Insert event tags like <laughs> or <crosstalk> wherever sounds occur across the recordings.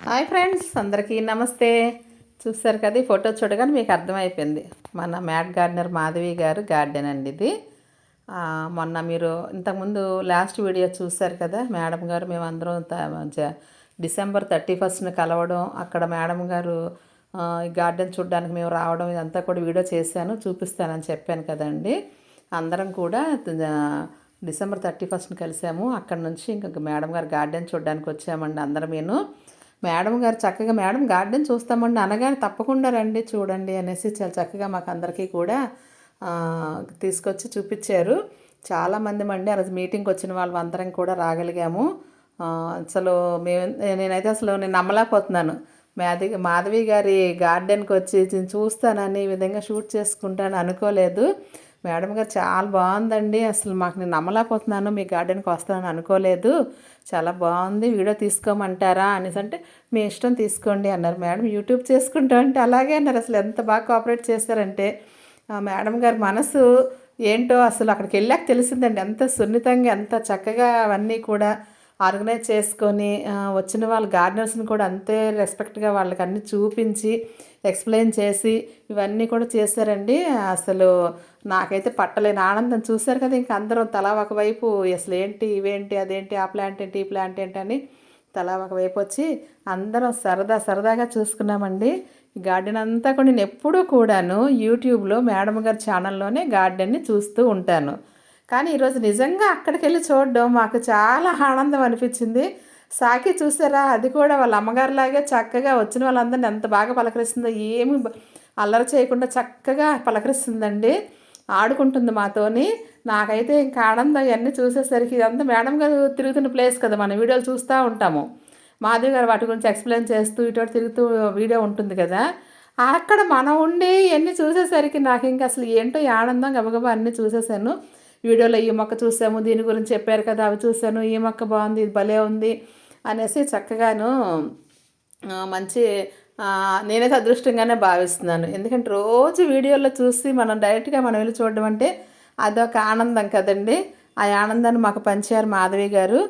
Hi friends అందరికీ నమస్తే. చూసారు కదా ఈ ఫోటో చూడగానే మీకు అర్థమైపోయింది. మన మ్యాట్ గార్డెనర్ మాధవి గారు గార్డెన్ అండి ఇది. మొన్న మీరు ఇంతకుముందు లాస్ట్ వీడియో చూసారు కదా మేడం గారు మేమందరం డిసెంబర్ థర్టీ ఫస్ట్ని కలవడం అక్కడ మేడం గారు ఈ గార్డెన్ చూడడానికి మేము రావడం ఇదంతా కూడా వీడియో చేశాను చూపిస్తానని చెప్పాను కదండి. అందరం కూడా డిసెంబర్ థర్టీ ఫస్ట్ని కలిసాము. అక్కడ నుంచి ఇంకా మేడం గారు గార్డెన్ చూడడానికి వచ్చామండి అందరం నేను మేడం గారు చక్కగా మేడం గార్డెన్ చూస్తామండి అనగానే తప్పకుండా రండి చూడండి అనేసి చాలా చక్కగా మాకు అందరికీ కూడా తీసుకొచ్చి చూపించారు చాలామంది మండి ఆ రోజు మీటింగ్కి వచ్చిన వాళ్ళు అందరం కూడా రాగలిగాము. అసలు మేము నేనైతే అసలు నేను నమ్మలేకపోతున్నాను. మాధవి మాధవి గారి గార్డెన్కి వచ్చి నేను చూస్తానని ఈ విధంగా షూట్ చేసుకుంటాను అనుకోలేదు. మేడం గారు చాలా బాగుందండి. అసలు మాకు నేను నమ్మలేకపోతున్నాను. మీ గార్డెన్కి వస్తానని అనుకోలేదు. చాలా బాగుంది. వీడియో తీసుకోమంటారా అనేసి అంటే మీ ఇష్టం తీసుకోండి అన్నారు. మేడం యూట్యూబ్ చేసుకుంటా అంటే అలాగే అన్నారు. అసలు ఎంత బాగా కోఆపరేట్ చేశారంటే మేడం గారి మనసు ఏంటో అసలు అక్కడికి వెళ్ళాక తెలిసిందండి. ఎంత సున్నితంగా ఎంత చక్కగా అవన్నీ కూడా ఆర్గనైజ్ చేసుకొని వచ్చిన వాళ్ళ గార్డెనర్స్ని కూడా అంతే రెస్పెక్ట్గా వాళ్ళకి అన్ని చూపించి ఎక్స్ప్లెయిన్ చేసి ఇవన్నీ కూడా చేశారండి. అసలు నాకైతే పట్టలేని ఆనందం. చూశారు కదా ఇంక అందరం తలా ఒకవైపు అసలు ఏంటి ఇవేంటి అదేంటి ఆ ప్లాంట్ ఏంటి ఈ ప్లాంట్ ఏంటి అని తలా ఒకవైపు వచ్చి అందరం సరదా సరదాగా చూసుకున్నామండి. గార్డెన్ అంతా కూడా నేను ఎప్పుడూ కూడాను యూట్యూబ్లో మేడం గారి ఛానల్లోనే గార్డెన్ని చూస్తూ ఉంటాను. కానీ ఈరోజు నిజంగా అక్కడికి వెళ్ళి చూడడం మాకు చాలా ఆనందం అనిపించింది. సాకి చూసారా? అది కూడా వాళ్ళ అమ్మగారిలాగే చక్కగా వచ్చిన వాళ్ళందరినీ ఎంత బాగా పలకరిస్తుందో ఏమి అల్లరి చేయకుండా చక్కగా పలకరిస్తుందండి. ఆడుకుంటుంది మాతోని. నాకైతే ఇంకా ఆనందం ఇవన్నీ చూసేసరికి ఇదంతా మేడం గారు తిరుగుతున్న ప్లేస్ కదా మన వీడియోలు చూస్తూ ఉంటాము. మాధవి గారు వాటి గురించి ఎక్స్ప్లెయిన్ చేస్తూ ఇటువంటి తిరుగుతూ వీడియో ఉంటుంది కదా. అక్కడ మనం ఉండి ఇవన్నీ చూసేసరికి నాకు ఇంకా అసలు ఏంటో ఈ ఆనందం గబగబా అన్నీ చూసేసాను. వీడియోలో ఈ మొక్క చూసాము దీని గురించి చెప్పారు కదా అవి చూశాను ఈ మొక్క బాగుంది ఇది భలే ఉంది అనేసి చక్కగాను మంచి నేనైతే అదృష్టంగానే భావిస్తున్నాను. ఎందుకంటే రోజు వీడియోలో చూసి మనం డైరెక్ట్గా మనం వెళ్ళి చూడడం అంటే అదొక ఆనందం కదండి. ఆ ఆనందాన్ని మాకు పంచారు మాధవి గారు.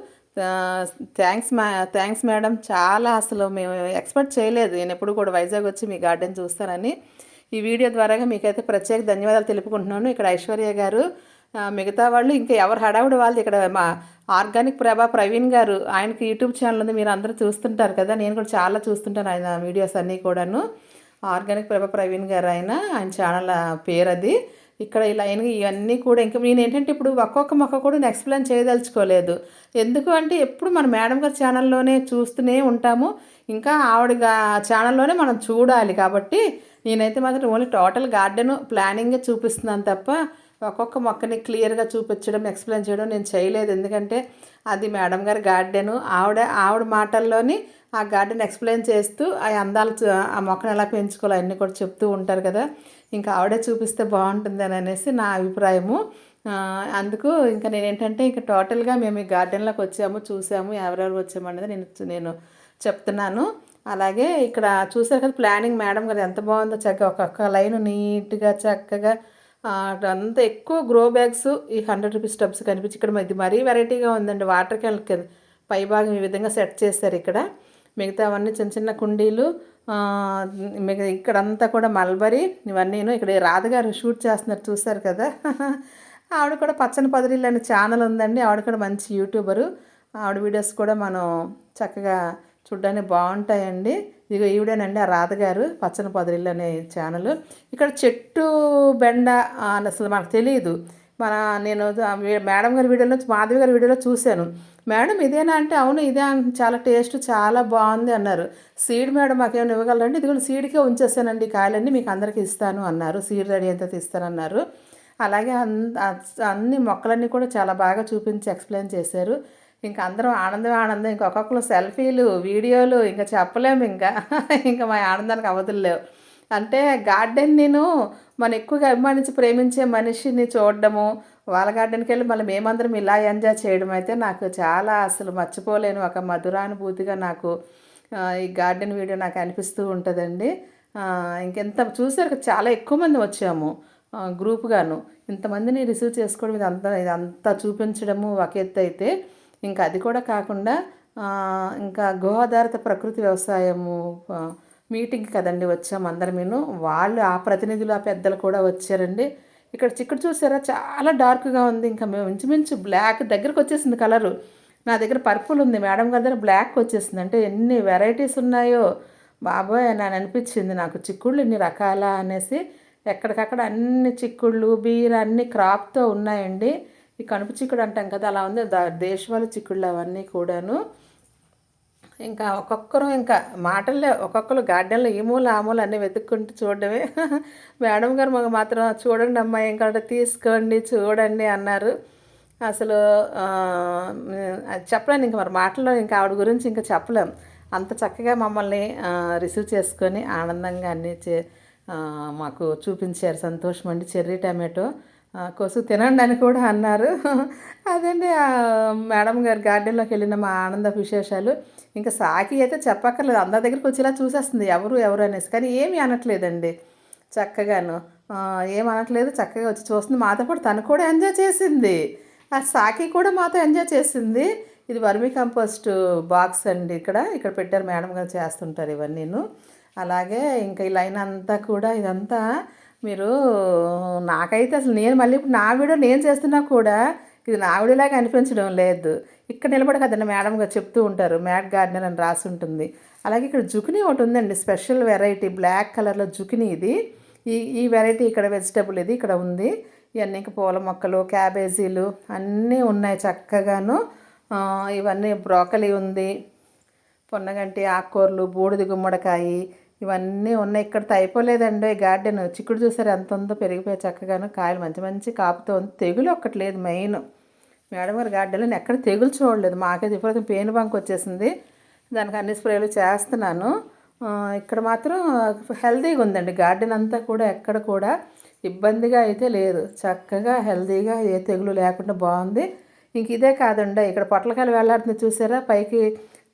థ్యాంక్స్ మా థ్యాంక్స్ మేడం. చాలా అసలు మేము ఎక్స్పెక్ట్ చేయలేదు. నేను ఎప్పుడు కూడా వైజాగ్ వచ్చి మీ గార్డెన్ చూస్తానని. ఈ వీడియో ద్వారాగా మీకైతే ప్రత్యేక ధన్యవాదాలు తెలుపుకుంటున్నాను. ఇక్కడ ఐశ్వర్య గారు మిగతా వాళ్ళు ఇంకా ఎవరు హడావుడి వాళ్ళు ఇక్కడ మా ఆర్గానిక్ ప్రభా ప్రవీణ్ గారు ఆయనకి యూట్యూబ్ ఛానల్ ఉంది మీరు అందరూ చూస్తుంటారు కదా నేను కూడా చాలా చూస్తుంటాను ఆయన వీడియోస్ అన్నీ కూడాను. ఆర్గానిక్ ప్రభా ప్రవీణ్ గారు ఆయన ఆయన ఛానల్ పేరు అది ఇక్కడ ఇలా ఆయన ఇవన్నీ కూడా ఇంకా నేను ఏంటంటే ఇప్పుడు ఒక్కొక్క మొక్క కూడా నేను ఎక్స్ప్లెయిన్ చేయదలుచుకోలేదు. ఎందుకు అంటే ఎప్పుడు మన మేడం గారి ఛానల్లోనే చూస్తూనే ఉంటాము. ఇంకా ఆవిడ ఛానల్లోనే మనం చూడాలి కాబట్టి నేనైతే మాత్రం ఓన్లీ టోటల్ గార్డెన్ ప్లానింగే చూపిస్తున్నాను తప్ప ఒక్కొక్క మొక్కని క్లియర్గా చూపించడం ఎక్స్ప్లెయిన్ చేయడం నేను చేయలేదు. ఎందుకంటే అది మేడం గారి గార్డెను. ఆవిడ ఆవిడ మాటల్లోని ఆ గార్డెన్ ఎక్స్ప్లెయిన్ చేస్తూ ఆ అందాలు ఆ మొక్కను ఎలా పెంచుకోవాలో అన్నీ కూడా చెప్తూ ఉంటారు కదా. ఇంకా ఆవిడే చూపిస్తే బాగుంటుంది అని అనేసి నా అభిప్రాయము. అందుకు ఇంకా నేను ఏంటంటే ఇంకా టోటల్గా మేము ఈ గార్డెన్లోకి వచ్చాము చూసాము ఎవరెవరు వచ్చామనేది నేను నేను చెప్తున్నాను. అలాగే ఇక్కడ చూసారు కదా ప్లానింగ్ మేడం గారు ఎంత బాగుందో చక్కగా ఒక్కొక్క లైన్ నీట్గా చక్కగా అంత ఎక్కువ గ్రో బ్యాగ్స్ ఈ హండ్రెడ్ రూపీస్ టబ్స్ కనిపించి ఇక్కడ ఇది మరీ వెరైటీగా ఉందండి. వాటర్ క్యాన్ కింద పై భాగం ఈ విధంగా సెట్ చేశారు ఇక్కడ. మిగతా అవన్నీ చిన్న చిన్న కుండీలు మిగతా ఇక్కడంతా కూడా మల్బరీ ఇవన్నీను ఇక్కడ రాధగారు షూట్ చేస్తున్నారు చూశారు కదా. <laughs> ఆవిడ కూడా పచ్చని పదిరిల్లు అనే ఛానల్ ఉందండి. ఆవిడ కూడా మంచి యూట్యూబరు ఆవిడ వీడియోస్ కూడా మనం చక్కగా చూడ్డానికి బాగుంటాయండి. ఇదిగో ఈవిడేనండి ఆ రాధగారు పచ్చని పొదరిల్లు అనే ఛానల్. ఇక్కడ చెట్టు బెండ అని అసలు మనకు తెలియదు మన నేను మేడం గారి వీడియోలో మాధవి గారి వీడియోలో చూశాను. మేడం ఇదేనా అంటే అవును ఇదే చాలా టేస్ట్ చాలా బాగుంది అన్నారు. సీడ్ మేడం మాకేమైనా ఇవ్వగలరండి? ఇదిగో సీడ్కే ఉంచేసానండి కాయలన్నీ మీకు అందరికీ ఇస్తాను అన్నారు. సీడ్ రెడీ ఎంత తీస్తానన్నారు. అలాగే అన్- అన్ని మొక్కలన్నీ కూడా చాలా బాగా చూపించి ఎక్స్ప్లెయిన్ చేశారు. ఇంకా అందరం ఆనందం ఆనందం. ఇంకా ఒక్కొక్కరు సెల్ఫీలు వీడియోలు ఇంకా చెప్పలేము ఇంకా. ఇంకా మా ఆనందానికి అవధులు అంటే గార్డెన్ నేను మనం ఎక్కువగా అభిమానించి ప్రేమించే మనిషిని చూడడము వాళ్ళ గార్డెన్కి వెళ్ళి మళ్ళీ మేమందరం ఇలా ఎంజాయ్ చేయడం అయితే నాకు చాలా అసలు మర్చిపోలేను ఒక మధురానుభూతిగా నాకు ఈ గార్డెన్ వీడియో నాకు అనిపిస్తూ ఉంటుందండి. ఇంకెంత చూసారు చాలా ఎక్కువ మంది వచ్చాము గ్రూప్గాను ఇంతమందిని రిసీవ్ చేసుకోవడం ఇది ఇదంతా ఇదంతా చూపించడము ఒక ఎత్తు అయితే ఇంకా అది కూడా కాకుండా ఇంకా గోదావరిత ప్రకృతి వ్యవసాయము మీటింగ్ కదండి వచ్చాం అందరమేను. వాళ్ళు ఆ ప్రతినిధులు ఆ పెద్దలు కూడా వచ్చారండి. ఇక్కడ చిక్కడ చూసారా? చాలా డార్క్గా ఉంది. ఇంకా మేము ఇంచుమించు బ్లాక్ దగ్గరకు వచ్చేసింది కలరు. నా దగ్గర పర్పుల్ ఉంది. మేడం గారి దగ్గర బ్లాక్ వచ్చేసింది. అంటే ఎన్ని వెరైటీస్ ఉన్నాయో బాబోయ్! అని అనిపించింది నాకు. చిక్కుళ్ళు ఇన్ని రకాల అనేసి ఎక్కడికక్కడ అన్ని చిక్కుళ్ళు బీర అన్ని క్రాప్తో ఉన్నాయండి. ఈ కనుపు చిక్కుడు అంటాం కదా అలా ఉంది. దా- చిక్కుళ్ళు అవన్నీ కూడాను. ఇంకా ఒక్కొక్కరు ఇంకా మాటల్లో ఒక్కొక్కరు గార్డెన్లో ఈ మూల ఆ మూల అన్నీ వెతుక్కుంటూ చూడడమే. <laughs> మేడం గారు మాకు మాత్రం చూడండి అమ్మా ఇంకా తీసుకోండి చూడండి అన్నారు. అసలు చెప్పలేను ఇంకా మరి మాటల్లో ఇంకా ఆవిడ గురించి ఇంకా చెప్పలేం. అంత చక్కగా మమ్మల్ని రిసీవ్ చేసుకొని ఆనందంగా అన్నీ చే మాకు చూపించారు. సంతోషం అండి చెర్రీ టమాటో. కొసు తినండి అని కూడా అన్నారు. అదండి మేడం గారు గార్డెన్లోకి వెళ్ళిన మా ఆనంద విశేషాలు. ఇంకా సాకి అయితే చెప్పక్కర్లేదు అందరి దగ్గరికి వచ్చేలా చూసేస్తుంది ఎవరు ఎవరు అనేసి. కానీ ఏమీ అనట్లేదండి చక్కగాను. ఏమనట్లేదు అనట్లేదు చక్కగా వచ్చి చూస్తుంది. మాతో పాటు తను కూడా ఎంజాయ్ చేసింది. ఆ సాకి కూడా మాతో ఎంజాయ్ చేసింది. ఇది వర్మీ కంపోస్ట్ బాక్స్ అండి ఇక్కడ. ఇక్కడ పెట్టారు మేడం గారు చేస్తుంటారు ఇవన్నీను. అలాగే ఇంకా ఈ లైన్ అంతా కూడా ఇదంతా మీరు నాకైతే అసలు నేను మళ్ళీ ఇప్పుడు నా వీడియో నేను చేస్తున్నా కూడా ఇది నా వీడియోలాగా అనిపించడం లేదు. ఇక్కడ నిలబడి కదండి మేడం గారు చెప్తూ ఉంటారు మ్యాట్ గార్డెనర్ అని రాసి ఉంటుంది. అలాగే ఇక్కడ జుకినీ ఒకటి ఉందండి స్పెషల్ వెరైటీ బ్లాక్ కలర్లో జుకినీ ఇది. ఈ ఈ వెరైటీ ఇక్కడ వెజిటబుల్ ఇది ఇక్కడ ఉంది. ఇవన్నీ పూల మొక్కలు క్యాబేజీలు అన్నీ ఉన్నాయి చక్కగాను. ఇవన్నీ బ్రోకలీ ఉంది పొన్నగంటి ఆకుకూరలు బూడిద గుమ్మడికాయి ఇవన్నీ ఉన్నాయి. ఇక్కడ అయిపోలేదండి గార్డెన్. చిక్కుడు చూసారు? ఎంత ఉందో పెరిగిపోయి చక్కగాను కాయలు మంచి మంచి కాపుతో ఉంది. తెగులు ఒక్కటి లేదు మెయిన్. మేడం గారి గార్డెన్లో ఎక్కడ తెగులు చూడలేదు. మాకే విపరీతం పేను బంక్ వచ్చేసింది. దానికి అన్ని స్ప్రేలు చేస్తున్నాను. ఇక్కడ మాత్రం హెల్తీగా ఉందండి. గార్డెన్ అంతా కూడా ఎక్కడ కూడా ఇబ్బందిగా అయితే లేదు. చక్కగా హెల్తీగా ఏ తెగులు లేకుండా బాగుంది. ఇంక ఇదే కాదండి. ఇక్కడ పొట్లకాయలు వెళ్ళాడుతుంది చూసారా? పైకి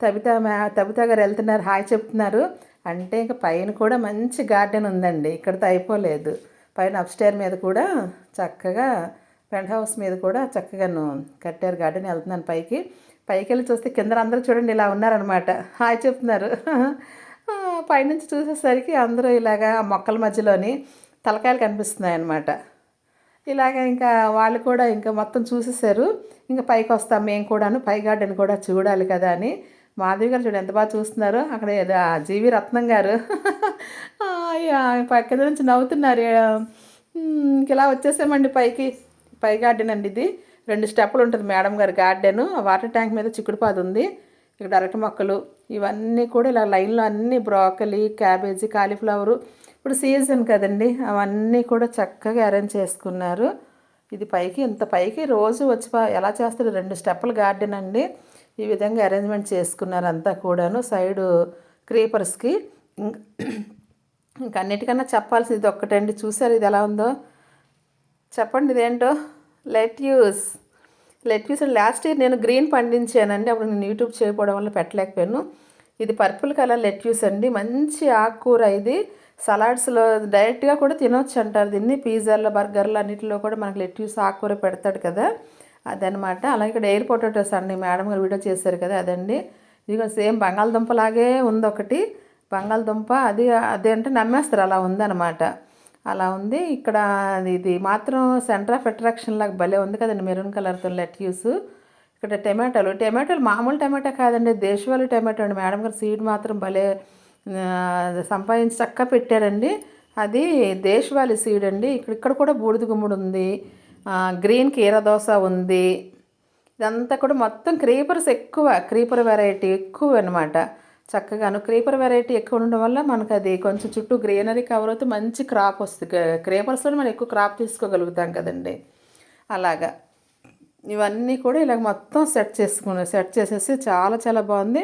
తబిత మ్యా తబిత గారు వెళ్తున్నారు. హాయ్ చెప్తున్నారు. అంటే ఇంకా పైన కూడా మంచి గార్డెన్ ఉందండి. ఇక్కడితో అయిపోలేదు. పైన అప్స్టేర్ మీద కూడా చక్కగా పెంట్ హౌస్ మీద కూడా చక్కగాను కట్టారు గార్డెన్ వెళ్తున్నాను పైకి. పైకి వెళ్ళి చూస్తే కింద అందరూ చూడండి ఇలా ఉన్నారనమాట హాయ్ చెప్తున్నారు. పైనుంచి చూసేసరికి అందరూ ఇలాగా మొక్కల మధ్యలోని తలకాయలు కనిపిస్తున్నాయి అన్నమాట ఇలాగ ఇంకా వాళ్ళు కూడా ఇంకా మొత్తం చూసేసారు. ఇంకా పైకి వస్తాం మేము కూడాను. పై గార్డెన్ కూడా చూడాలి కదా అని. మాధవి గారు చూడు ఎంత బాగా చూస్తున్నారు. అక్కడ ఏదో జీవి రత్నం గారు. పక్కన పక్క నుంచి నవ్వుతున్నారు. ఇంక ఇలా వచ్చేసామండి పైకి. పై గార్డెన్ అండి ఇది. రెండు స్టెప్పులు ఉంటుంది మేడం గారి గార్డెన్. ఆ వాటర్ ట్యాంక్ మీద చిక్కుడుపాదు ఉంది. ఇక్కడ అరటి మొక్కలు ఇవన్నీ కూడా ఇలా లైన్లో అన్ని బ్రోకలీ క్యాబేజీ కాలీఫ్లవరు. ఇప్పుడు సీజన్ కదండి అవన్నీ కూడా చక్కగా అరేంజ్ చేసుకున్నారు. ఇది పైకి ఇంత పైకి రోజు వచ్చి ఎలా చేస్తారు? రెండు స్టెప్పుల గార్డెన్ అండి. ఈ విధంగా అరేంజ్మెంట్ చేసుకున్నారు అంతా కూడాను సైడు క్రీపర్స్కి. ఇంక అన్నిటికన్నా చెప్పాల్సింది ఇది ఒక్కటండి. చూసారు ఇది ఎలా ఉందో? చెప్పండి ఇదేంటో? లెట్యూస్ లెట్యూస్ లాస్ట్ ఇయర్ నేను గ్రీన్ పండించానండి. అప్పుడు నేను యూట్యూబ్ చేయకపోవడం వల్ల పెట్టలేకపోయాను. ఇది పర్పుల్ కలర్ లెట్యూస్ అండి. మంచి ఆకుకూర ఇది. సలాడ్స్లో డైరెక్ట్గా కూడా తినొచ్చు అంటారు దీన్ని పిజ్జాల్లో బర్గర్లు అన్నిటిలో కూడా మనకు లెట్యూస్ ఆకుకూర పెడతాడు కదా. అదనమాట. అలాగే ఇక్కడ ఎయిర్ పొటాటోస్ అండి. మేడం గారు వీడియో చేశారు కదా అదండి. ఇదిగో సేమ్ బంగాళదుంపలాగే ఉంది ఒకటి బంగాళదుంప అది అదేంటే నమ్మేస్తారు. అలా ఉందన్నమాట అలా ఉంది. ఇక్కడ ఇది మాత్రం సెంటర్ ఆఫ్ అట్రాక్షన్ లాగా భలే ఉంది కదండి. మెరూన్ కలర్తో లెట్యూస్ ఇక్కడ టమాటాలు. టమాటాలు మామూలు టమాటా కాదండి. దేశవాళీ టమాటో అండి. మేడం గారు సీడ్ మాత్రం భలే సంపాదించి చక్క పెట్టారండి. అది దేశవాళీ సీడ్ అండి. ఇక్కడ ఇక్కడ కూడా బూడిద గుమ్మడి ఉంది. గ్రీన్ కీరదోస ఉంది. ఇదంతా కూడా మొత్తం క్రీపర్స్ ఎక్కువ క్రీపర్ వెరైటీ ఎక్కువ అనమాట చక్కగాను క్రీపర్ వెరైటీ ఎక్కువ ఉండడం వల్ల మనకు అది కొంచెం చుట్టూ గ్రీనరీ కవర్ అవుతే మంచి క్రాప్ వస్తుంది క్రీపర్స్లో మనం ఎక్కువ క్రాప్ తీసుకోగలుగుతాం కదండి. అలాగా. ఇవన్నీ కూడా ఇలాగ మొత్తం సెట్ చేసుకున్నాం సెట్ చేసేసి చాలా చాలా బాగుంది.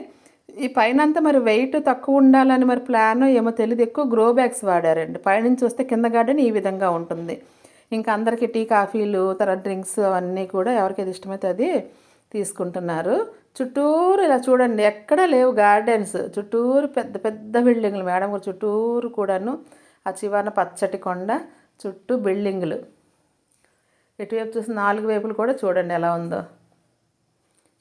ఈ పైన అంతా మరి వెయిట్ తక్కువ ఉండాలని మరి ప్లాన్ ఏమో తెలియదు ఎక్కువ గ్రో బ్యాగ్స్ వాడారండి. పైనుంచి వస్తే కింద గార్డెన్ ఈ విధంగా ఉంటుంది. ఇంకా అందరికీ టీ కాఫీలు తర్వాత డ్రింక్స్ అవన్నీ కూడా ఎవరికైతే ఇష్టమైతే అది తీసుకుంటున్నారు. చుట్టూరు ఇలా చూడండి ఎక్కడ లేవు గార్డెన్స్. చుట్టూరు పెద్ద పెద్ద బిల్డింగ్లు మేడం గారు చుట్టూరు కూడాను ఆ చివరన పచ్చటి కొండ చుట్టూ బిల్డింగులు. ఎటువైపు చూసి నాలుగు వైపులు కూడా చూడండి ఎలా ఉందో.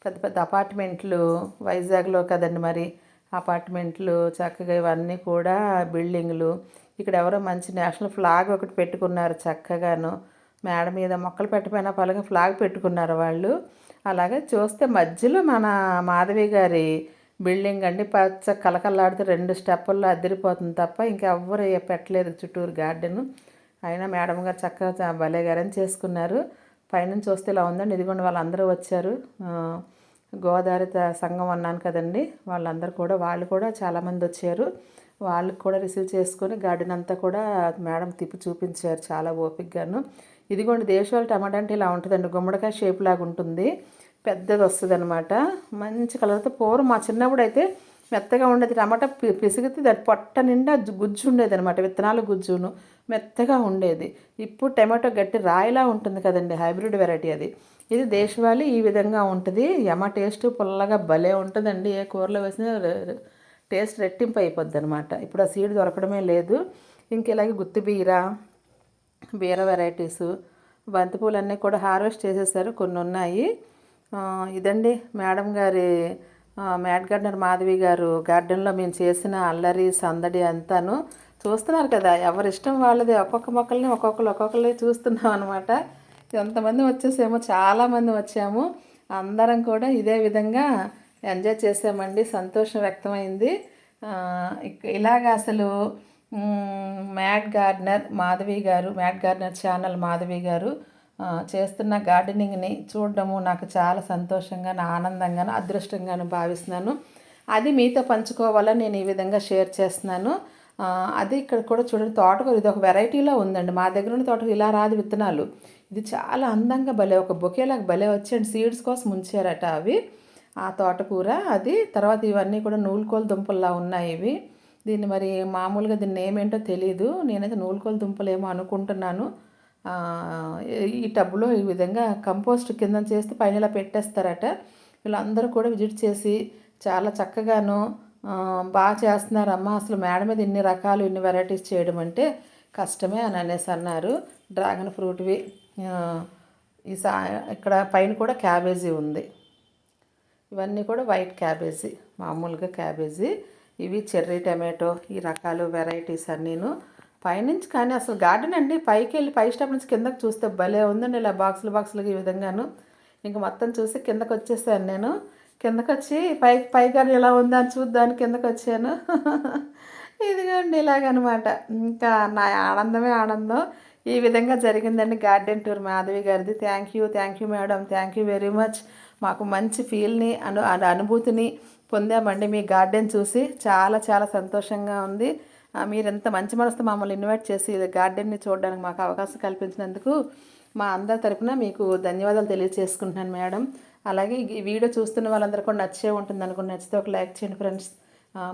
పెద్ద పెద్ద అపార్ట్మెంట్లు వైజాగ్లో కదండి మరి అపార్ట్మెంట్లు చక్కగా ఇవన్నీ కూడా బిల్డింగ్లు. ఇక్కడ ఎవరో మంచి నేషనల్ ఫ్లాగ్ ఒకటి పెట్టుకున్నారు చక్కగాను. మేడ మీద మొక్కలు పెట్టపోయినా పలక ఫ్లాగ్ పెట్టుకున్నారు వాళ్ళు. అలాగే చూస్తే మధ్యలో మన మాధవి గారి బిల్డింగ్ అండి. పచ్చ కలకల్లాడితే రెండు స్టెప్పుల్లో అద్దరిపోతుంది తప్ప ఇంకెవ్వరు పెట్టలేదు చుట్టూరు గార్డెన్. అయినా మేడం గారు చక్కగా భలే గారని చేసుకున్నారు. పైనుంచి చూస్తే ఇలా ఉందండి. ఇదిగోండి వాళ్ళందరూ వచ్చారు. గోదావరి సంఘం అన్నాను కదండి. వాళ్ళందరూ కూడా వాళ్ళు కూడా చాలామంది వచ్చారు. వాళ్ళకి కూడా రిసీవ్ చేసుకొని గార్డెన్ అంతా కూడా మేడం తిప్పి చూపించారు చాలా ఓపికగాను ఇదిగోండి దేశవాళి టమాటా అంటే ఇలా ఉంటుందండి గుమ్మడికాయ షేప్ లాగా ఉంటుంది. పెద్దది వస్తుంది అనమాట మంచి కలర్తో పూర్వం మా చిన్నప్పుడు అయితే మెత్తగా ఉండేది టమాటా పిసిగితే దాని పొట్ట నిండా గుజ్జు ఉండేది అనమాట విత్తనాలు గుజ్జును. మెత్తగా ఉండేది. ఇప్పుడు టమాటో గట్టి రాయిలా ఉంటుంది కదండి హైబ్రిడ్ వెరైటీ అది. ఇది దేశవాళీ ఈ విధంగా ఉంటుంది. యమ టేస్ట్ పుల్లగా భలే ఉంటుందండి. ఏ కూరలో వేసిన టేస్ట్ రెట్టింపు అయిపోద్ది అనమాట ఇప్పుడు ఆ సీడ్ దొరకడమే లేదు. ఇంక ఇలాగే గుత్తి బీర బీర వెరైటీసు బంతిపూలన్నీ కూడా హార్వెస్ట్ చేసేసారు. కొన్ని ఉన్నాయి. ఇదండి మేడం గారి మ్యాట్ గార్డెనర్ మాధవి గారు గార్డెన్లో మేము చేసిన అల్లరి సందడి అంతాను. చూస్తున్నారు కదా ఎవరిష్టం వాళ్ళది. ఒక్కొక్క మొక్కల్ని ఒక్కొక్కరు ఒక్కొక్కరిని చూస్తున్నాం అనమాట ఎంతమంది వచ్చేసేమో చాలామంది వచ్చాము. అందరం కూడా ఇదే విధంగా ఎంజాయ్ చేసామండి. సంతోషం వ్యక్తమైంది. ఇలాగ అసలు మ్యాట్ గార్డెనర్ మాధవి గారు మ్యాట్ గార్డెనర్ ఛానల్ మాధవి గారు చేస్తున్న గార్డెనింగ్ని చూడడము నాకు చాలా సంతోషంగా ఆనందంగాను అదృష్టంగాను భావిస్తున్నాను. అది మీతో పంచుకోవాలని నేను ఈ విధంగా షేర్ చేస్తున్నాను. అది ఇక్కడ కూడా చూడండి తోటకూర ఇది ఒక వెరైటీలో ఉందండి. మా దగ్గర ఉన్న తోటకూర ఇలా రాదు విత్తనాలు. ఇది చాలా అందంగా భలే ఒక బొకేలాగా భలే వచ్చి అండ్ సీడ్స్ కోసం ఉంచారట అవి. ఆ తోటకూర అది తర్వాత ఇవన్నీ కూడా నూలుకోలు దుంపల్లా ఉన్నాయి ఇవి. దీన్ని మరి మామూలుగా దీన్ని ఏమేంటో తెలియదు నేనైతే నూలుకోలు దుంపలు ఏమో అనుకుంటున్నాను ఈ టబ్లో ఈ విధంగా కంపోస్ట్ కింద చేస్తే పైన ఇలా పెట్టేస్తారట. వీళ్ళందరూ కూడా విజిట్ చేసి చాలా చక్కగాను బాగా చేస్తున్నారమ్మా. అసలు మేడ మీద ఇన్ని రకాలు ఇన్ని వెరైటీస్ చేయడం అంటే కష్టమే అని అనేసి అన్నారు. డ్రాగన్ ఫ్రూట్వి ఈ సా ఇక్కడ పైన కూడా క్యాబేజీ ఉంది. ఇవన్నీ కూడా వైట్ క్యాబేజీ మామూలుగా క్యాబేజీ. ఇవి చెర్రీ టమాటో ఈ రకాలు వెరైటీస్ అన్నీను. పైనుంచి కానీ అసలు గార్డెన్ అండి పైకి వెళ్ళి పై స్టెప్ నుంచి కిందకి చూస్తే భలే ఉందండి ఇలా బాక్సులు బాక్సులుగా ఈ విధంగాను. ఇంక మొత్తం చూసి కిందకు వచ్చేసాను నేను. కిందకు వచ్చి పై పై గార్డెన్ ఎలా ఉందా అని చూద్దాని కిందకు వచ్చాను ఇదిగోండి ఇలాగనమాట. ఇంకా నా ఆనందమే ఆనందం. ఈ విధంగా జరిగిందండి గార్డెన్ టూర్ మాధవి గారిది. Thank you thank you madam thank you very much మాకు మంచి ఫీల్ని అను అనుభూతిని పొందామండి. మీ గార్డెన్ చూసి చాలా చాలా సంతోషంగా ఉంది. మీరు ఎంత మంచి మనసుతో మమ్మల్ని ఇన్వైట్ చేసి గార్డెన్ని చూడడానికి మాకు అవకాశం కల్పించినందుకు మా అందరి తరఫున మీకు ధన్యవాదాలు తెలియజేసుకుంటున్నాను మేడం. అలాగే ఈ వీడియో చూస్తున్న వాళ్ళందరూ కూడా నచ్చే ఉంటుంది అనుకుని నచ్చితే ఒక లైక్ చేయండి ఫ్రెండ్స్.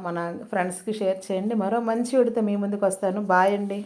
మన ఫ్రెండ్స్కి షేర్ చేయండి. మరో మంచి వీడితో మీ ముందుకు వస్తాను. బాయ్ అండి.